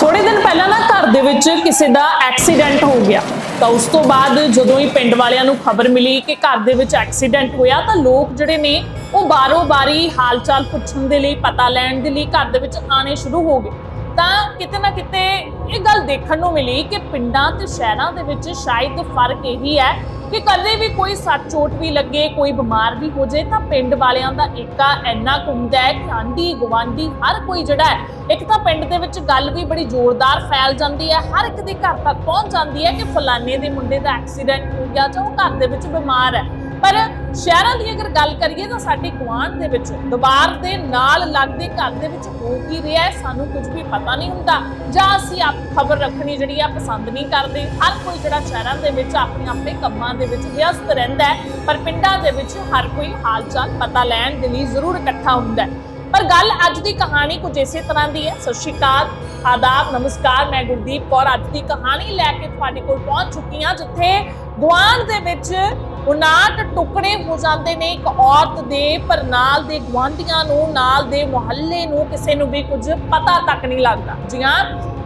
ਥੋੜੇ ਦਿਨ ਪਹਿਲਾਂ ਨਾ ਘਰ ਦੇ ਵਿੱਚ ਕਿਸੇ ਦਾ ਐਕਸੀਡੈਂਟ ਹੋ ਗਿਆ। ਤਾਂ ਉਸ ਤੋਂ ਬਾਅਦ ਜਦੋਂ ਹੀ ਪਿੰਡ ਵਾਲਿਆਂ ਨੂੰ ਖਬਰ ਮਿਲੀ ਕਿ ਘਰ ਦੇ ਵਿੱਚ ਐਕਸੀਡੈਂਟ ਹੋਇਆ, ਤਾਂ ਲੋਕ ਜਿਹੜੇ ਨੇ, ਉਹ ਬਾਰੋ ਬਾਰੀ ਹਾਲਚਾਲ ਪੁੱਛਣ ਦੇ ਲਈ, ਪਤਾ ਲੈਣ ਦੇ ਲਈ ਘਰ ਦੇ ਵਿੱਚ ਆਣੇ ਸ਼ੁਰੂ ਹੋ ਗਏ। ਤਾਂ ਕਿਤੇ ਨਾ ਕਿਤੇ ਇਹ ਗੱਲ ਦੇਖਣ ਨੂੰ ਮਿਲੀ ਕਿ ਪਿੰਡਾਂ ਤੇ ਸ਼ਹਿਰਾਂ ਦੇ ਵਿੱਚ ਸ਼ਾਇਦ ਫ਼ਰਕ ਇਹੀ ਹੈ ਕਿ ਕਦੇ ਵੀ ਕੋਈ ਸੱਟ ਚੋਟ ਵੀ ਲੱਗੇ, ਕੋਈ ਬਿਮਾਰ ਵੀ ਹੋ ਜਾਏ ਤਾਂ ਪਿੰਡ ਵਾਲਿਆਂ ਦਾ ਏਕਾ ਇੰਨਾ ਕੁ ਹੁੰਦਾ ਹੈ ਕਿ ਆਂਢੀ, ਗੁਆਂਢੀ, ਹਰ ਕੋਈ ਜਿਹੜਾ ਹੈ, ਇੱਕ ਤਾਂ ਪਿੰਡ ਦੇ ਵਿੱਚ ਗੱਲ ਵੀ ਬੜੀ ਜ਼ੋਰਦਾਰ ਫੈਲ ਜਾਂਦੀ ਹੈ, ਹਰ ਇੱਕ ਦੇ ਘਰ ਤੱਕ ਪਹੁੰਚ ਜਾਂਦੀ ਹੈ ਕਿ ਫਲਾਣੇ ਦੇ ਮੁੰਡੇ ਦਾ ਐਕਸੀਡੈਂਟ ਹੋ ਗਿਆ ਜਾਂ ਉਹ ਘਰ ਦੇ ਵਿੱਚ ਬਿਮਾਰ ਹੈ। ਪਰ ਸ਼ਹਿਰਾਂ ਦੀ ਅਗਰ ਗੱਲ ਕਰੀਏ ਤਾਂ ਸਾਡੇ ਗੁਆਂਢ ਦੇ ਵਿੱਚ ਦੀਵਾਰ ਦੇ ਨਾਲ ਲੱਗਦੇ ਘਰ ਦੇ ਵਿੱਚ ਹੋ ਕੀ ਰਿਹਾ ਹੈ, ਸਾਨੂੰ ਕੁਝ ਵੀ ਪਤਾ ਨਹੀਂ ਹੁੰਦਾ। ਜਾਂ ਅਸੀਂ ਆਪ ਖਬਰ ਰੱਖਣੀ ਜਿਹੜੀ ਆ ਪਸੰਦ ਨਹੀਂ ਕਰਦੇ। ਹਰ ਕੋਈ ਜਿਹੜਾ ਸ਼ਹਿਰਾਂ ਦੇ ਵਿੱਚ ਆਪਣੇ ਆਪਣੇ ਕੰਮਾਂ ਦੇ ਵਿੱਚ ਵਿਅਸਤ ਰਹਿੰਦਾ ਹੈ, ਪਰ ਪਿੰਡਾਂ ਦੇ ਵਿੱਚ ਹਰ ਕੋਈ ਹਾਲ-ਚਾਲ ਪਤਾ ਲੈਣ ਦੇ ਲਈ ਜ਼ਰੂਰ ਇਕੱਠਾ ਹੁੰਦਾ ਹੈ। ਪਰ ਗੱਲ ਅੱਜ ਦੀ ਕਹਾਣੀ ਕੁਝ ਇਸੇ ਤਰ੍ਹਾਂ ਦੀ ਹੈ। ਸਤਿ ਸ਼੍ਰੀ ਅਕਾਲ, ਆਦਾਬ, ਨਮਸਕਾਰ, ਮੈਂ ਗੁਰਦੀਪ ਕੌਰ। ਅੱਜ ਦੀ ਕਹਾਣੀ ਲੈ ਕੇ ਤੁਹਾਡੇ ਕੋਲ ਪਹੁੰਚ ਚੁੱਕੀ ਹਾਂ, ਜਿੱਥੇ ਗੁਆਂਢ ਦੇ ਵਿੱਚ ਟੁਕੜੇ ਹੋ ਜਾਂਦੇ ਨੇ ਇੱਕ ਔਰਤ ਦੇ, ਪਰ ਨਾਲ ਦੇ ਗੁਆਂਢੀਆਂ ਨੂੰ, ਨਾਲ ਦੇ ਮੁਹੱਲੇ ਨੂੰ ਕਿਸੇ ਨੂੰ ਵੀ ਕੁਝ ਪਤਾ ਤੱਕ ਨਹੀਂ ਲੱਗਦਾ। ਜੀ ਹਾਂ,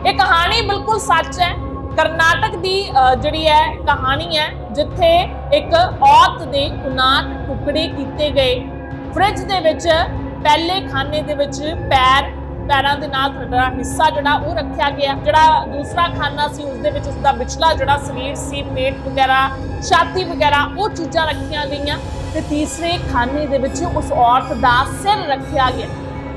ਇਹ ਕਹਾਣੀ ਬਿਲਕੁਲ ਸੱਚ ਹੈ। ਕਰਨਾਟਕ ਦੀ ਜਿਹੜੀ ਹੈ, ਕਹਾਣੀ ਹੈ, ਜਿੱਥੇ ਇੱਕ ਔਰਤ ਦੇ 59 ਟੁਕੜੇ ਕੀਤੇ ਗਏ। ਫ੍ਰਿਜ ਦੇ ਵਿੱਚ, ਪਹਿਲੇ ਖਾਨੇ ਦੇ ਵਿੱਚ ਪੈਰ ਪੈਰਾਂ ਦੇ ਨਾਲ ਥੱਲੜਾ ਹਿੱਸਾ ਜਿਹੜਾ ਉਹ ਰੱਖਿਆ ਗਿਆ, ਜਿਹੜਾ ਦੂਸਰਾ ਖਾਨਾ ਸੀ ਉਸ ਦੇ ਵਿੱਚ ਉਸ ਦਾ ਵਿਚਲਾ ਜਿਹੜਾ ਸਰੀਰ ਸੀ, ਪੇਟ ਵਗੈਰਾ, ਛਾਤੀ ਵਗੈਰਾ, ਉਹ ਚੀਜ਼ਾਂ ਰੱਖੀਆਂ ਗਈਆਂ ਤੇ ਤੀਸਰੇ ਖਾਨੇ ਦੇ ਵਿੱਚ ਉਸ ਔਰਤ ਦਾ ਸਿਰ ਰੱਖਿਆ ਗਿਆ।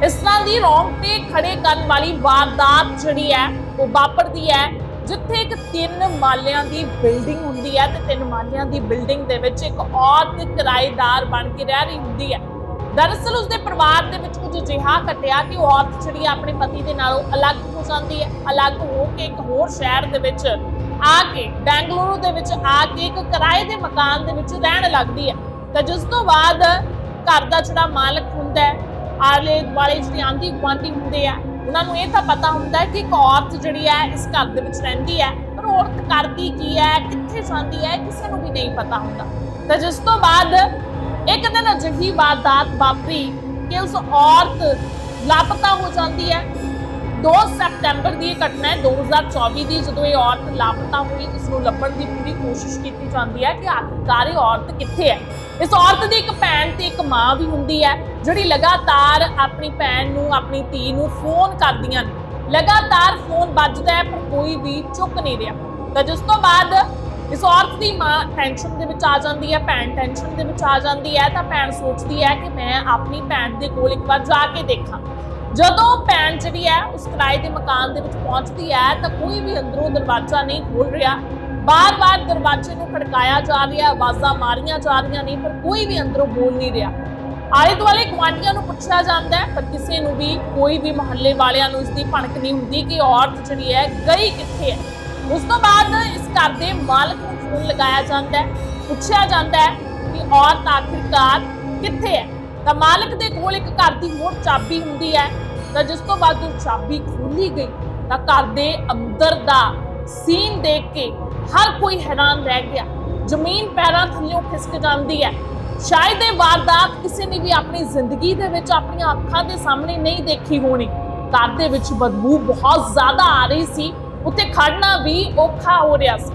ਇਸ ਤਰ੍ਹਾਂ ਦੀ ਰੌਂਗਟੇ ਖੜੇ ਕਰਨ ਵਾਲੀ ਵਾਰਦਾਤ ਜਿਹੜੀ ਹੈ, ਉਹ ਵਾਪਰਦੀ ਹੈ, ਜਿੱਥੇ ਇੱਕ ਤਿੰਨ ਮਾਲਿਆਂ ਦੀ ਬਿਲਡਿੰਗ ਹੁੰਦੀ ਹੈ ਤੇ ਤਿੰਨ ਮਾਲਿਆਂ ਦੀ ਬਿਲਡਿੰਗ ਦੇ ਵਿੱਚ ਇੱਕ ਔਰਤ ਕਿਰਾਏਦਾਰ ਬਣ ਕੇ ਰਹਿ ਰਹੀ ਹੁੰਦੀ ਹੈ। ਦਰਅਸਲ ਉਸਦੇ ਪਰਿਵਾਰ ਦੇ ਵਿੱਚ ਕੁਝ ਅਜਿਹਾ ਘਟਿਆ ਕਿ ਉਹ ਔਰਤ ਜਿਹੜੀ ਹੈ ਆਪਣੇ ਪਤੀ ਦੇ ਨਾਲੋਂ ਅਲੱਗ ਹੋ ਜਾਂਦੀ ਹੈ, ਅਲੱਗ ਹੋ ਕੇ ਇੱਕ ਹੋਰ ਸ਼ਹਿਰ ਦੇ ਵਿੱਚ ਆ ਕੇ, ਬੈਂਗਲੁਰੂ ਦੇ ਵਿੱਚ ਆ ਕੇ ਇੱਕ ਕਿਰਾਏ ਦੇ ਮਕਾਨ ਦੇ ਵਿੱਚ ਰਹਿਣ ਲੱਗਦੀ ਹੈ। ਤਾਂ ਜਿਸ ਤੋਂ ਬਾਅਦ ਘਰ ਦਾ ਜਿਹੜਾ ਮਾਲਕ ਹੁੰਦਾ ਹੈ, ਆਲੇ ਦੁਆਲੇ ਜਿਹੜੀ ਆਂਦੀ ਗੁਆਂਢੀ ਹੁੰਦੇ ਆ, ਉਹਨਾਂ ਨੂੰ ਇਹ ਤਾਂ ਪਤਾ ਹੁੰਦਾ ਕਿ ਇੱਕ ਔਰਤ ਜਿਹੜੀ ਹੈ ਇਸ ਘਰ ਦੇ ਵਿੱਚ ਰਹਿੰਦੀ ਹੈ, ਪਰ ਔਰਤ ਕਰਦੀ ਕੀ ਹੈ, ਕਿੱਥੇ ਜਾਂਦੀ ਹੈ, ਕਿਸੇ ਨੂੰ ਵੀ ਨਹੀਂ ਪਤਾ ਹੁੰਦਾ। ਤਾਂ ਜਿਸ ਤੋਂ ਬਾਅਦ ਇੱਕ ਦਿਨ ਅਜਿਹੀ ਵਾਰਦਾਤ ਵਾਪਰੀ ਕਿ ਉਸ ਔਰਤ ਲਾਪਤਾ ਹੋ ਜਾਂਦੀ ਹੈ। 2 ਸਤੰਬਰ ਦੀ ਇਹ ਘਟਨਾ ਹੈ 2024 ਦੀ, ਜਦੋਂ ਇਹ ਔਰਤ ਲਾਪਤਾ ਹੋਈ ਉਸ ਨੂੰ ਲੱਭਣ ਦੀ ਪੂਰੀ ਕੋਸ਼ਿਸ਼ ਕੀਤੀ ਜਾਂਦੀ ਹੈ ਕਿ ਆਖਿਰਕਾਰ ਇਹ ਔਰਤ ਕਿੱਥੇ ਹੈ। ਇਸ ਔਰਤ ਦੀ ਇੱਕ ਭੈਣ ਤੇ ਇੱਕ ਮਾਂ ਵੀ ਹੁੰਦੀ ਹੈ, ਜਿਹੜੀ ਲਗਾਤਾਰ ਆਪਣੀ ਭੈਣ ਨੂੰ, ਆਪਣੀ ਧੀ ਨੂੰ ਫੋਨ ਕਰਦੀਆਂ ਨੇ। ਲਗਾਤਾਰ ਫੋਨ ਵੱਜਦਾ ਹੈ, ਪਰ ਕੋਈ ਵੀ ਚੁੱਕ ਨਹੀਂ ਰਿਹਾ। ਤਾਂ ਜਿਸ ਤੋਂ ਬਾਅਦ ਇਸ ਔਰਤ ਦੀ ਮਾਂ ਟੈਨਸ਼ਨ ਦੇ ਵਿੱਚ ਆ ਜਾਂਦੀ ਹੈ, ਭੈਣ ਟੈਨਸ਼ਨ ਦੇ ਵਿੱਚ ਆ ਜਾਂਦੀ ਹੈ, ਤਾਂ ਭੈਣ ਸੋਚਦੀ ਹੈ ਕਿ ਮੈਂ ਆਪਣੀ ਭੈਣ ਦੇ ਕੋਲ ਇੱਕ ਵਾਰ ਜਾ ਕੇ ਦੇਖਾਂ। ਜਦੋਂ ਭੈਣ ਜਿਹੜੀ ਹੈ, ਉਸ ਕਿਰਾਏ ਦੇ ਮਕਾਨ ਦੇ ਵਿੱਚ ਪਹੁੰਚਦੀ ਹੈ, ਤਾਂ ਕੋਈ ਵੀ ਅੰਦਰੋਂ ਦਰਵਾਜ਼ਾ ਨਹੀਂ ਖੋਲ ਰਿਹਾ। ਬਾਰ-ਬਾਰ ਦਰਵਾਜ਼ੇ ਨੂੰ ਖੜਕਾਇਆ ਜਾ ਰਿਹਾ, ਆਵਾਜ਼ਾਂ ਮਾਰੀਆਂ ਜਾ ਰਹੀਆਂ ਨੇ, ਪਰ ਕੋਈ ਵੀ ਅੰਦਰੋਂ ਬੋਲ ਨਹੀਂ ਰਿਹਾ। ਆਲੇ ਦੁਆਲੇ ਗੁਆਂਢੀਆਂ ਨੂੰ ਪੁੱਛਿਆ ਜਾਂਦਾ ਹੈ, ਪਰ ਕਿਸੇ ਨੂੰ ਵੀ, ਕੋਈ ਵੀ ਮੁਹੱਲੇ ਵਾਲਿਆਂ ਨੂੰ ਇਸ ਦੀ ਭਣਕ ਨਹੀਂ ਹੁੰਦੀ ਕਿ ਔਰਤ ਜਿਹੜੀ ਹੈ, ਗਈ ਕਿੱਥੇ ਹੈ। ਉਸ ਤੋਂ ਬਾਅਦ ਇਸ ਘਰ ਦੇ ਮਾਲਕ ਨੂੰ ਫੋਨ ਲਗਾਇਆ ਜਾਂਦਾ ਹੈ, ਪੁੱਛਿਆ ਜਾਂਦਾ ਹੈ ਕਿ ਔਰਤ ਆਖਿਰਕਾਰ ਕਿੱਥੇ ਹੈ। ਤਾਂ ਮਾਲਕ ਦੇ ਕੋਲ ਇੱਕ ਘਰ ਦੀ ਹੋਰ ਚਾਬੀ ਹੁੰਦੀ ਹੈ। ਤਾਂ ਜਿਸ ਤੋਂ ਬਾਅਦ ਉਹ ਚਾਬੀ ਖੋਲੀ ਗਈ। ਤਾਂ ਘਰ ਦੇ ਅੰਦਰ ਦਾ ਸੀਨ ਦੇਖ ਕੇ ਹਰ ਕੋਈ ਹੈਰਾਨ ਰਹਿ ਗਿਆ। ਜ਼ਮੀਨ ਪੈਰਾਂ ਥੱਲੇੋਂ ਖਿਸਕ ਜਾਂਦੀ ਹੈ। ਸ਼ਾਇਦ ਇਹ ਵਾਰਦਾਤ ਕਿਸੇ ਨੇ ਵੀ ਆਪਣੀ ਜ਼ਿੰਦਗੀ ਦੇ ਵਿੱਚ ਆਪਣੀਆਂ ਅੱਖਾਂ ਦੇ ਸਾਹਮਣੇ ਨਹੀਂ ਦੇਖੀ ਹੋਣੀ। ਘਰ ਦੇ ਵਿੱਚ ਬਦਬੂ ਬਹੁਤ ਜ਼ਿਆਦਾ ਆ ਰਹੀ ਸੀ। ਉੱਥੇ ਖੜਨਾ ਵੀ ਔਖਾ ਹੋ ਰਿਹਾ ਸੀ।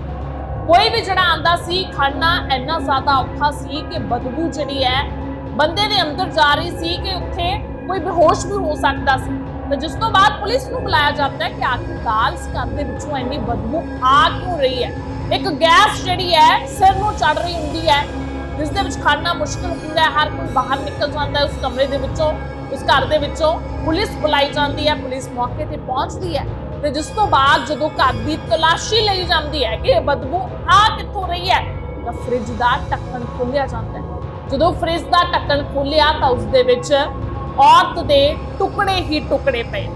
ਕੋਈ ਵੀ ਜਿਹੜਾ ਆਂਦਾ ਸੀ, ਖੜਨਾ ਇੰਨਾ ਜ਼ਿਆਦਾ ਔਖਾ ਸੀ ਕਿ ਬਦਬੂ ਜਿਹੜੀ ਹੈ, ਬੰਦੇ ਦੇ ਅੰਦਰ ਜਾ ਰਹੀ ਸੀ ਕਿ ਉੱਥੇ ਕੋਈ ਬੇਹੋਸ਼ ਵੀ ਹੋ ਸਕਦਾ ਸੀ। ਤੇ ਜਿਸ ਤੋਂ ਬਾਅਦ ਪੁਲਿਸ ਨੂੰ ਬੁਲਾਇਆ ਜਾਂਦਾ ਹੈ ਕਿ ਆਖਿਰਕਾਰ ਇਸ ਘਰ ਦੇ ਵਿੱਚੋਂ ਇੰਨੀ ਬਦਬੂ ਆ ਕਿਉਂ ਰਹੀ ਹੈ? ਇੱਕ ਗੈਸ ਜਿਹੜੀ ਹੈ, ਸਿਰ ਨੂੰ ਚੜ ਰਹੀ ਹੁੰਦੀ ਹੈ। ਜਿਸ ਦੇ ਵਿੱਚ ਖੜਨਾ ਮੁਸ਼ਕਲ ਹੁੰਦਾ ਹੈ, ਹਰ ਕੋਈ ਬਾਹਰ ਨਿਕਲ ਜਾਂਦਾ ਹੈ ਉਸ ਕਮਰੇ ਦੇ ਵਿੱਚੋਂ, ਉਸ ਘਰ ਦੇ ਵਿੱਚੋਂ। ਪੁਲਿਸ ਬੁਲਾਈ ਜਾਂਦੀ ਹੈ, ਪੁਲਿਸ ਮੌਕੇ ਤੇ ਪਹੁੰਚਦੀ ਹੈ। ਤੇ ਜਿਸ ਤੋਂ ਬਾਅਦ ਜਦੋਂ ਘਰ ਦੀ ਤਲਾਸ਼ੀ ਲਈ ਜਾਂਦੀ ਹੈ ਕਿ ਇਹ ਬਦਬੂ ਆ ਕਿੱਥੋਂ ਰਹੀ ਹੈ, ਤਾਂ ਫ੍ਰਿਜ ਦਾ ਢੱਕਣ ਖੋਲ੍ਹਿਆ ਜਾਂਦਾ ਹੈ। ਜਦੋਂ ਫ੍ਰਿਜ ਦਾ ਢੱਕਣ ਖੋਲ੍ਹਿਆ ਤਾਂ ਉਸ ਦੇ ਵਿੱਚ ਔਰਤ ਦੇ ਟੁਕੜੇ ਹੀ ਟੁਕੜੇ ਪਏ।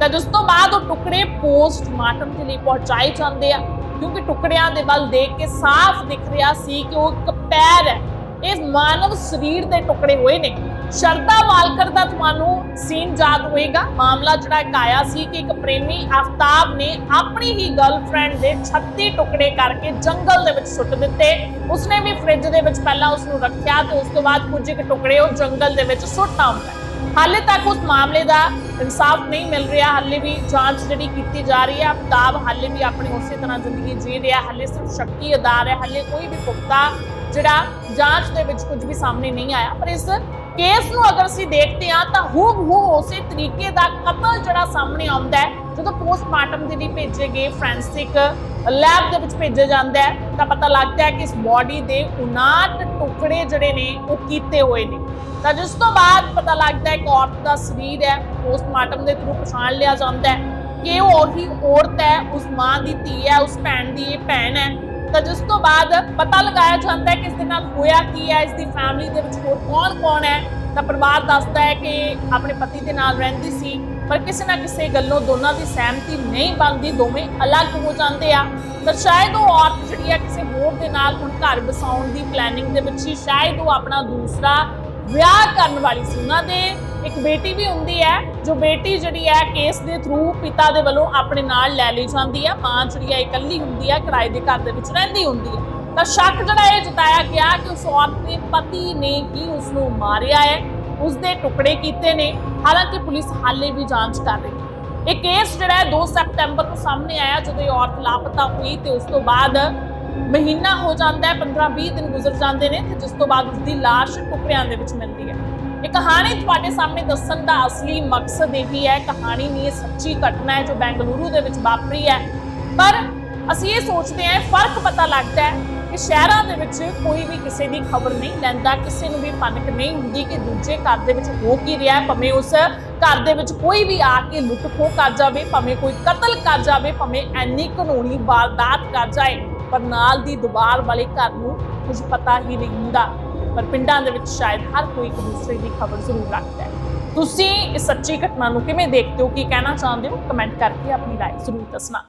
ਤਾਂ ਜਿਸ ਤੋਂ ਬਾਅਦ ਉਹ ਟੁਕੜੇ ਪੋਸਟਮਾਰਟਮ ਦੇ ਲਈ ਪਹੁੰਚਾਏ ਜਾਂਦੇ ਆ, ਕਿਉਂਕਿ ਟੁਕੜਿਆਂ ਦੇ ਵੱਲ ਦੇਖ ਕੇ ਸਾਫ਼ ਦਿਖ ਰਿਹਾ ਸੀ ਕਿ ਉਹ ਇੱਕ ਪੈਰ ਹੈ। ਇਹ ਮਾਨਵ ਸਰੀਰ ਦੇ ਟੁਕੜੇ ਹੋਏ ਨੇ। ਸ਼ਰਦਾ ਵਾਲਕਰ ਦਾ ਤੁਹਾਨੂੰ ਸੀਨ ਯਾਦ ਹੋਏਗਾ। ਮਾਮਲਾ ਜਿਹੜਾ ਇੱਕ ਆਇਆ ਸੀ ਕਿ ਇੱਕ ਪ੍ਰੇਮੀ ਆਫਤਾਬ ਨੇ ਆਪਣੀ ਹੀ ਗਰਲਫ੍ਰੈਂਡ ਦੇ 36 ਟੁਕੜੇ ਕਰਕੇ ਜੰਗਲ ਦੇ ਵਿੱਚ ਸੁੱਟ ਦਿੱਤੇ। ਉਸਨੇ ਵੀ ਫ੍ਰਿਜ ਦੇ ਵਿੱਚ ਪਹਿਲਾਂ ਉਸ ਨੂੰ ਰੱਖਿਆ ਤੇ ਉਸ ਤੋਂ ਬਾਅਦ ਕੁਝ ਇੱਕ ਟੁਕੜੇ ਉਹ ਜੰਗਲ ਦੇ ਵਿੱਚ ਸੁੱਟ ਆਉਂਦਾ। ਹਾਲੇ ਤੱਕ ਉਸ ਮਾਮਲੇ ਦਾ ਇਨਸਾਫ ਨਹੀਂ ਮਿਲ ਰਿਹਾ, ਹਾਲੇ ਵੀ ਜਾਂਚ ਜਿਹੜੀ ਕੀਤੀ ਜਾ ਰਹੀ ਹੈ ਅਬਤਾਬ ਹਾਲੇ ਵੀ ਆਪਣੀ ਉਸੇ ਤਰ੍ਹਾਂ ਜ਼ਿੰਦਗੀ ਜੀ ਰਿਹਾ, ਹਾਲੇ ਸਿਰਫ ਸ਼ੱਕੀ ਅਦਾਰ ਹੈ, ਹਾਲੇ ਕੋਈ ਵੀ ਪੁਖਤਾ ਜਿਹੜਾ ਜਾਂਚ ਦੇ ਵਿੱਚ ਕੁਝ ਵੀ ਸਾਹਮਣੇ ਨਹੀਂ ਆਇਆ, ਪਰ ਇਸ ਕੇਸ ਨੂੰ ਅਗਰ ਅਸੀਂ ਦੇਖਦੇ ਹਾਂ ਤਾਂ ਹੂਬਹੂ ਉਸੇ ਤਰੀਕੇ ਦਾ ਕਤਲ ਜਿਹੜਾ ਸਾਹਮਣੇ ਆਉਂਦਾ ਹੈ, ਜਦੋਂ ਪੋਸਟਮਾਰਟਮ ਦੇ ਲਈ ਭੇਜੇ ਗਏ ਫੋਰੈਂਸਿਕ ਲੈਬ ਦੇ ਵਿੱਚ ਭੇਜਿਆ ਜਾਂਦਾ ਹੈ ਤਾਂ ਪਤਾ ਲੱਗਦਾ ਹੈ ਕਿ ਇਸ ਬਾਡੀ ਦੇ 59 ਟੁਕੜੇ ਜਿਹੜੇ ਨੇ, ਉਹ ਕੀਤੇ ਹੋਏ ਨੇ। ਤਾਂ ਜਿਸ ਤੋਂ ਬਾਅਦ ਪਤਾ ਲੱਗਦਾ ਹੈ ਕਿ ਔਰਤ ਦਾ ਸਰੀਰ ਹੈ, ਪੋਸਟਮਾਰਟਮ ਦੇ ਥਰੂ ਪਛਾਣ ਲਿਆ ਜਾਂਦਾ ਹੈ ਕਿ ਉਹ ਉਹੀ ਔਰਤ ਹੈ, ਉਸ ਮਾਂ ਦੀ ਧੀ ਹੈ, ਉਸ ਭੈਣ ਦੀ ਇਹ ਭੈਣ ਹੈ। ਤਾਂ ਜਿਸ ਤੋਂ ਬਾਅਦ ਪਤਾ ਲਗਾਇਆ ਜਾਂਦਾ ਹੈ ਕਿ ਇਸ ਦੇ ਨਾਲ ਹੋਇਆ ਕੀ ਹੈ ਇਸ ਦੀ ਫੈਮਿਲੀ ਦੇ ਵਿੱਚ ਹੋਰ ਕੌਣ-ਕੌਣ ਹੈ, ਤਾਂ ਪਰਿਵਾਰ ਦੱਸਦਾ ਹੈ ਕਿ ਆਪਣੇ ਪਤੀ ਦੇ ਨਾਲ ਰਹਿੰਦੀ ਸੀ, ਪਰ ਕਿਸੇ ਨਾ ਕਿਸੇ ਗੱਲੋਂ ਦੋਨਾਂ ਦੀ ਸਹਿਮਤੀ ਨਹੀਂ ਬਣਦੀ, ਦੋਵੇਂ ਅਲੱਗ ਹੋ ਜਾਂਦੇ ਆ। ਤਾਂ ਸ਼ਾਇਦ ਉਹ ਔਰਤ ਜਿਹੜੀ ਆ ਕਿਸੇ ਹੋਰ ਦੇ ਨਾਲ ਹੁਣ ਘਰ ਵਸਾਉਣ ਦੀ ਪਲੈਨਿੰਗ ਦੇ ਵਿੱਚ ਸੀ, ਸ਼ਾਇਦ ਉਹ ਆਪਣਾ ਦੂਸਰਾ ਵਿਆਹ ਕਰਨ ਵਾਲੀ ਸੀ ਉਹਨਾਂ ਦੇ। ਇੱਕ ਬੇਟੀ ਵੀ ਹੁੰਦੀ ਹੈ, ਜੋ ਬੇਟੀ ਜਿਹੜੀ ਹੈ, ਕੇਸ ਦੇ ਥਰੂ ਪਿਤਾ ਦੇ ਵੱਲੋਂ ਆਪਣੇ ਨਾਲ ਲੈ ਲਈ ਜਾਂਦੀ ਹੈ। ਮਾਂ ਜਿਹੜੀ ਹੈ, ਇਕੱਲੀ ਹੁੰਦੀ ਹੈ, ਕਿਰਾਏ ਦੇ ਘਰ ਦੇ ਵਿੱਚ ਰਹਿੰਦੀ ਹੁੰਦੀ ਹੈ। ਤਾਂ ਸ਼ੱਕ ਜਿਹੜਾ ਇਹ ਜਤਾਇਆ ਗਿਆ ਕਿ ਉਸ ਔਰਤ ਦੇ ਪਤੀ ਨੇ ਹੀ ਉਸ ਨੂੰ ਮਾਰਿਆ ਹੈ ਉਸ ਦੇ ਟੁਕੜੇ ਕੀਤੇ ਨੇ। ਹਾਲਾਂਕਿ ਪੁਲਿਸ ਹਾਲੇ ਵੀ ਜਾਂਚ ਕਰ ਰਹੀ ਹੈ। ਇਹ ਕੇਸ ਜਿਹੜਾ ਹੈ 2 ਸਤੰਬਰ ਨੂੰ ਸਾਹਮਣੇ ਆਇਆ, ਜਦੋਂ ਇਹ ਔਰਤ ਲਾਪਤਾ ਹੋਈ ਤੇ ਉਸ ਤੋਂ ਬਾਅਦ ਮਹੀਨਾ ਹੋ ਜਾਂਦਾ ਹੈ 15-20 ਦਿਨ ਗੁਜ਼ਰ ਜਾਂਦੇ ਨੇ ਤੇ ਜਿਸ ਤੋਂ ਬਾਅਦ ਉਸ ਦੀ ਲਾਸ਼ ਟੁਕੜਿਆਂ ਦੇ ਵਿੱਚ ਮਿਲਦੀ ਹੈ। ਇਹ ਕਹਾਣੀ ਤੁਹਾਡੇ ਸਾਹਮਣੇ ਦੱਸਣ ਦਾ ਅਸਲੀ ਮਕਸਦ ਇਹ ਹੀ ਹੈ ਕਹਾਣੀ ਨਹੀਂ, ਇਹ ਸੱਚੀ ਘਟਨਾ ਹੈ ਜੋ ਬੈਂਗਲੁਰੂ ਦੇ ਵਿੱਚ ਵਾਪਰੀ ਹੈ। ਪਰ ਅਸੀਂ ਇਹ ਸੋਚਦੇ ਹਾਂ ਫ਼ਰਕ ਪਤਾ ਲੱਗਦਾ ਹੈ ਕਿ ਸ਼ਹਿਰਾਂ ਦੇ ਵਿੱਚ ਕੋਈ ਵੀ ਕਿਸੇ ਦੀ ਖਬਰ ਨਹੀਂ ਲੈਂਦਾ, ਕਿਸੇ ਨੂੰ ਵੀ ਪਨਕ ਨਹੀਂ ਹੁੰਦੀ ਕਿ ਦੂਜੇ ਘਰ ਦੇ ਵਿੱਚ ਹੋ ਕੀ ਰਿਹਾ ਹੈ। ਭਾਵੇਂ ਉਸ ਘਰ ਦੇ ਵਿੱਚ ਕੋਈ ਵੀ ਆ ਕੇ ਲੁੱਟ ਖੋਹ ਕਰ ਜਾਵੇ, ਭਾਵੇਂ ਕੋਈ ਕਤਲ ਕਰ ਜਾਵੇ, ਭਾਵੇਂ ਐਨੀ ਕਾਨੂੰਨੀ ਵਾਰਦਾਤ ਕਰ ਜਾਏ, ਪਰ ਨਾਲ ਦੀ ਦੁਬਾਰ ਵਾਲੇ ਘਰ ਨੂੰ ਕੁਝ ਪਤਾ ਹੀ ਨਹੀਂ ਹੁੰਦਾ। ਪਰ ਪਿੰਡਾਂ ਦੇ ਵਿੱਚ ਸ਼ਾਇਦ ਹਰ ਕੋਈ ਇੱਕ ਦੂਸਰੇ ਦੀ ਖਬਰ ਜ਼ਰੂਰ ਰੱਖਦਾ ਹੈ ਤੁਸੀਂ ਇਸ ਸੱਚੀ ਘਟਨਾ ਨੂੰ ਕਿਵੇਂ ਦੇਖਦੇ ਹੋ ਕੀ ਕਹਿਣਾ ਚਾਹੁੰਦੇ ਹੋ ਕਮੈਂਟ ਕਰਕੇ ਆਪਣੀ رائے ਜ਼ਰੂਰ ਦੱਸਣਾ